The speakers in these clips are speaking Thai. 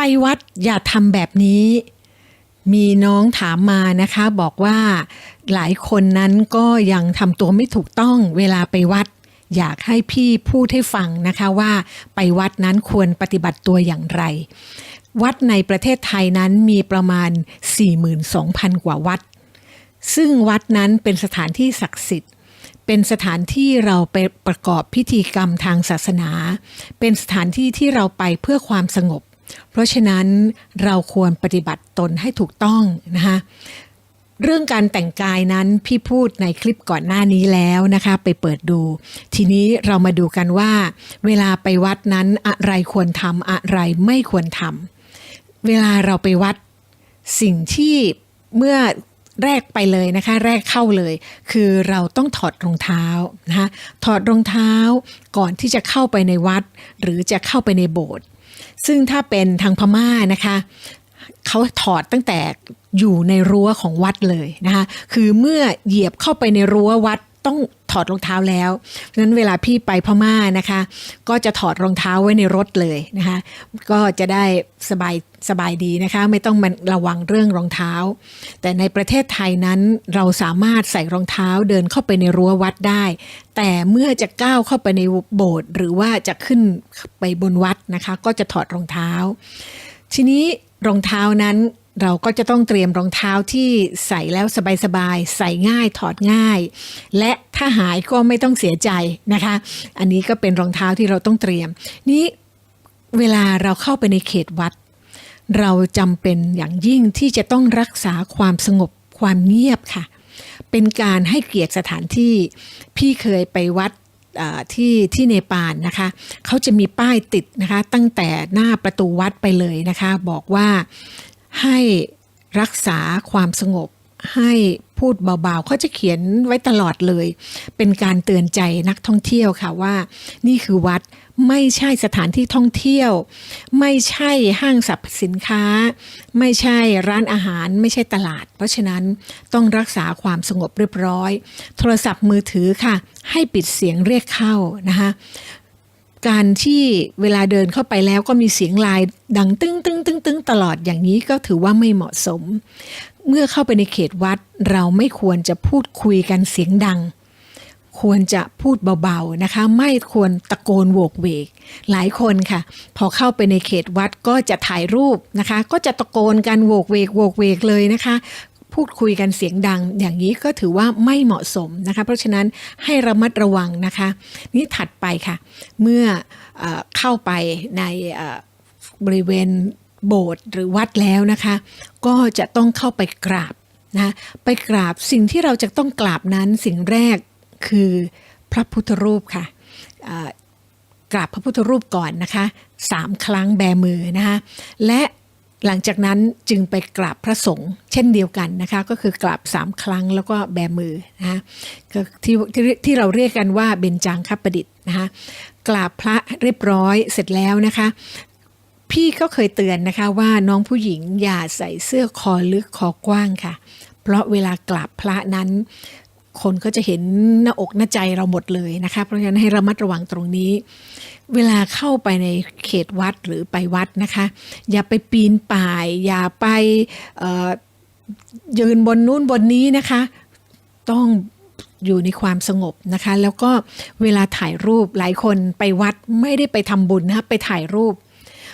ไปวัดอย่าทำแบบนี้ มีน้องถามมานะคะ บอกว่าหลายคนนั้นก็ยังทำตัวไม่ถูกต้องเวลาไปวัด อยากให้พี่พูดให้ฟังนะคะว่าไปวัดนั้นควรปฏิบัติตัวอย่างไร วัดในประเทศไทยนั้นมีประมาณ 42,000 กว่าวัด ซึ่งวัดนั้นเป็นสถานที่ศักดิ์สิทธิ์เป็นสถานที่เราไปประกอบพิธีกรรมทางศาสนา เป็นสถานที่ที่เราไปเพื่อความสงบ เพราะฉะนั้นเราควรปฏิบัติตนให้ถูกต้องนะคะเรื่องการแต่งกายนั้นพี่พูดในคลิปก่อนหน้านี้แล้วนะคะ ไปเปิดดู ทีนี้เรามาดูกันว่า เวลาไปวัดนั้นอะไรควรทำอะไรไม่ควรทำเวลาเราไปวัดสิ่งที่เมื่อแรกไปเลยนะคะ แรกเข้าเลย คือเราต้องถอดรองเท้านะคะถอดรองเท้าก่อนที่จะเข้าไปในวัด หรือจะเข้าไปในโบสถ์ ซึ่งถ้าเป็นทางพม่านะคะเขาถอดตั้งแต่อยู่ในรั้วของวัดเลยนะคะ คือเมื่อเหยียบเข้าไปในรั้ววัด ต้องถอดรองเท้าแล้วเพราะฉะนั้นเวลาพี่ไปพม่านะคะ ก็จะถอดรองเท้าไว้ในรถเลยนะคะ ก็จะได้สบายสบายดีนะคะ ไม่ต้องมาระวังเรื่องรองเท้า แต่ในประเทศไทยนั้นเราสามารถใส่รองเท้าเดินเข้าไปในรั้ววัดได้ แต่เมื่อจะก้าวเข้าไปในโบสถ์หรือว่าจะขึ้นไปบนวัดนะคะ ก็จะถอดรองเท้า ทีนี้รองเท้านั้น เราก็จะต้องเตรียมรองเท้าที่ใส่แล้วสบายๆ ใส่ง่ายถอดง่าย และถ้าหายก็ไม่ต้องเสียใจนะคะ อันนี้ก็เป็นรองเท้าที่เราต้องเตรียม นี้เวลาเราเข้าไปในเขตวัด เราจำเป็นอย่างยิ่งที่จะต้องรักษาความสงบความเงียบค่ะ เป็นการให้เกียรติสถานที่พี่เคยไปวัดที่ที่เนปาลนะคะเขาจะมีป้ายติดนะคะ ตั้งแต่หน้าประตูวัดไปเลยนะคะ บอกว่า ให้รักษาความสงบ ให้พูดเบาๆเขาจะเขียนไว้ตลอดเลย เป็นการเตือนใจนักท่องเที่ยวค่ะว่า นี่คือวัดไม่ใช่สถานที่ท่องเที่ยว ไม่ใช่ห้างสรรพสินค้า ไม่ใช่ร้านอาหาร ไม่ใช่ตลาด เพราะฉะนั้นต้องรักษาความสงบเรียบร้อย โทรศัพท์มือถือค่ะ ให้ปิดเสียงเรียกเข้านะคะ การที่เวลาเดินเข้าไปแล้วก็มีเสียงลายดังตึ้งตึ้งตึ้งตึ้งตลอดอย่างนี้ก็ถือว่าไม่เหมาะสม เมื่อเข้าไปในเขตวัดเราไม่ควรจะพูดคุยกันเสียงดัง ควรจะพูดเบาๆนะคะ ไม่ควรตะโกนโวกเวก หลายคนค่ะ พอเข้าไปในเขตวัดก็จะถ่ายรูปนะคะ ก็จะตะโกนกันโวกเวกโวกเวกเลยนะคะ พูดคุยกันเสียงดัง อย่างนี้ก็ถือว่าไม่เหมาะสมนะคะ เพราะฉะนั้นให้ระมัดระวังนะคะ นี่ถัดไปค่ะ เมื่อเอเข้าไปในบริเวณโบสถ์หรือวัดแล้วนะคะ ก็จะต้องเข้าไปกราบนะไปกราบสิ่งที่เราจะต้องกราบนั้นสิ่งแรกคือพระพุทธรูปค่ะกราบพระพุทธรูปก่อนนะคะสามครั้งแบมือนะคะและ หลังจากนั้นจึงไปกราบพระสงฆ์เช่นเดียวกันนะคะ ก็คือกราบสามครั้งแล้วก็แบมือนะคะก็ที่ที่ที่เราเรียกกันว่าเบญจางคประดิษฐ์นะคะกราบพระเรียบร้อยเสร็จแล้วนะคะ พี่ก็เคยเตือนนะคะว่าน้องผู้หญิงอย่าใส่เสื้อคอลึกคอกว้างค่ะ เพราะเวลากราบพระนั้น คนก็จะเห็นหน้าอกหน้าใจเราหมดเลยนะคะเพราะฉะนั้นให้ระมัดระวังตรงนี้ เวลาเข้าไปในเขตวัดหรือไปวัดนะคะ อย่าไปปีนป่าย อย่าไปยืนบนนู้นบนนี้นะคะ ต้องอยู่ในความสงบนะคะ แล้วก็เวลาถ่ายรูปหลายคนไปวัดไม่ได้ไปทำบุญนะคะไปถ่ายรูป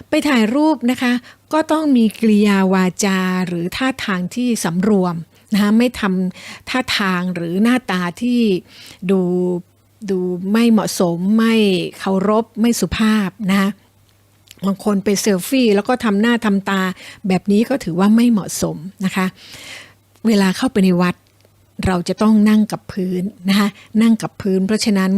ไปถ่ายรูปนะคะ ก็ต้องมีกริยาวาจาหรือท่าทางที่สำรวม นะคะไม่ทำท่าทางหรือหน้าตาที่ดูดูไม่เหมาะสมไม่เคารพไม่สุภาพนะคะบางคนไปเซลฟี่แล้วก็ทำหน้าทำตาแบบนี้ก็ถือว่าไม่เหมาะสมนะคะ เวลาเข้าไปในวัดเราจะต้องนั่งกับพื้นนะคะนั่งกับพื้น เพราะฉะนั้น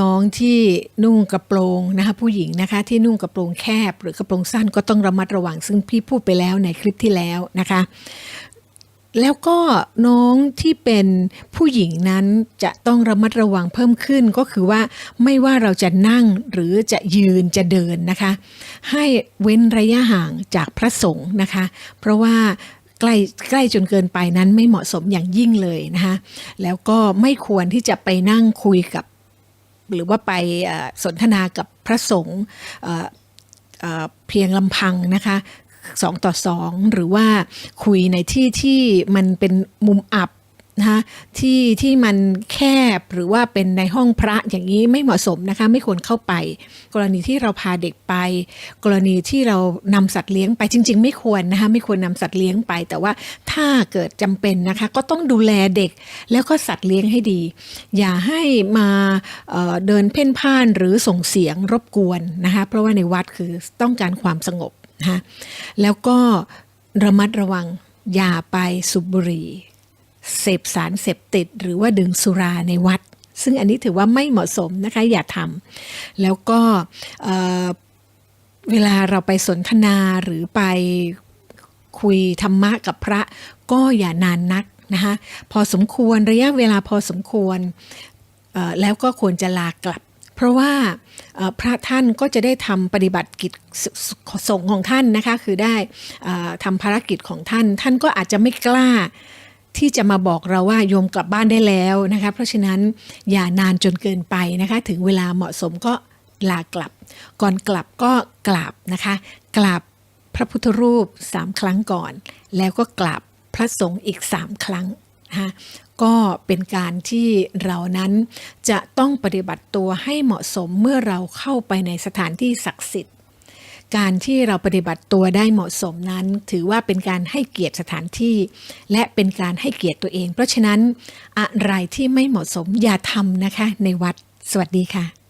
น้องๆที่นุ่งกระโปรงนะคะผู้หญิงนะคะที่นุ่งกระโปรงแคบ หรือกระโปรงสั้นก็ต้องระมัดระวังซึ่งพี่พูดไปแล้วในคลิปที่แล้วนะคะ แล้วก็น้องที่เป็นผู้หญิงนั้นจะต้องระมัดระวังเพิ่มขึ้นก็คือว่าไม่ว่าเราจะนั่งหรือจะยืนจะเดินนะคะ ให้เว้นระยะห่างจากพระสงฆ์นะคะ เพราะว่าใกล้ใกล้จนเกินไปนั้นไม่เหมาะสมอย่างยิ่งเลยนะคะแล้วก็ไม่ควรที่จะไปนั่งคุยกับ หรือว่าไปสนทนากับพระสงฆ์เพียงลำพังนะคะ สองต่อสองหรือว่าคุยในที่ที่มันเป็นมุมอับนะคะที่ที่มันแคบหรือว่าเป็นในห้องพระอย่างนี้ไม่เหมาะสมนะคะไม่ควรเข้าไป กรณีที่เราพาเด็กไป กรณีที่เรานำสัตว์เลี้ยงไปจริง ๆ ไม่ควรนะคะไม่ควรนำสัตว์เลี้ยงไป แต่ว่าถ้าเกิดจำเป็นนะคะก็ต้องดูแลเด็กแล้วก็สัตว์เลี้ยงให้ดี อย่าให้มาเเดินเพ่นพ่านหรือส่งเสียงรบกวนนะคะเพราะว่าในวัดคือต้องการความสงบ นะคะแล้วก็ระมัดระวังอย่าไปสูบบุหรี่เสพสารเสพติดหรือว่าดื่มสุราในวัด ซึ่งอันนี้ถือว่าไม่เหมาะสมนะคะอย่าทำแล้วก็เเวลาเราไปสนทนาหรือไปคุยธรรมะกับพระก็อย่านานนักนะคะพอสมควรระยะเวลาพอสมควรแล้วก็ควรจะลากลับ เพราะว่าพระท่านก็จะได้ทำปฏิบัติกิจสงฆ์ของท่านนะคะคือได้ทำภารกิจของท่าน ท่านก็อาจจะไม่กล้าที่จะมาบอกเราว่าโยมกลับบ้านได้แล้วนะคะ เพราะฉะนั้นอย่านานจนเกินไปนะคะ ถึงเวลาเหมาะสมก็ลากลับ ก่อนกลับก็กราบนะคะ กราบพระพุทธรูปสามครั้งก่อน แล้วก็กราบพระสงฆ์อีกสามครั้งนะคะ ก็เป็นการที่เรานั้นจะต้องปฏิบัติตัวให้เหมาะสมเมื่อเราเข้าไปในสถานที่ศักดิ์สิทธิ์ การที่เราปฏิบัติตัวได้เหมาะสมนั้น ถือว่าเป็นการให้เกียรติสถานที่ และเป็นการให้เกียรติตัวเอง เพราะฉะนั้นอะไรที่ไม่เหมาะสมอย่าทำนะคะในวัด สวัสดีค่ะ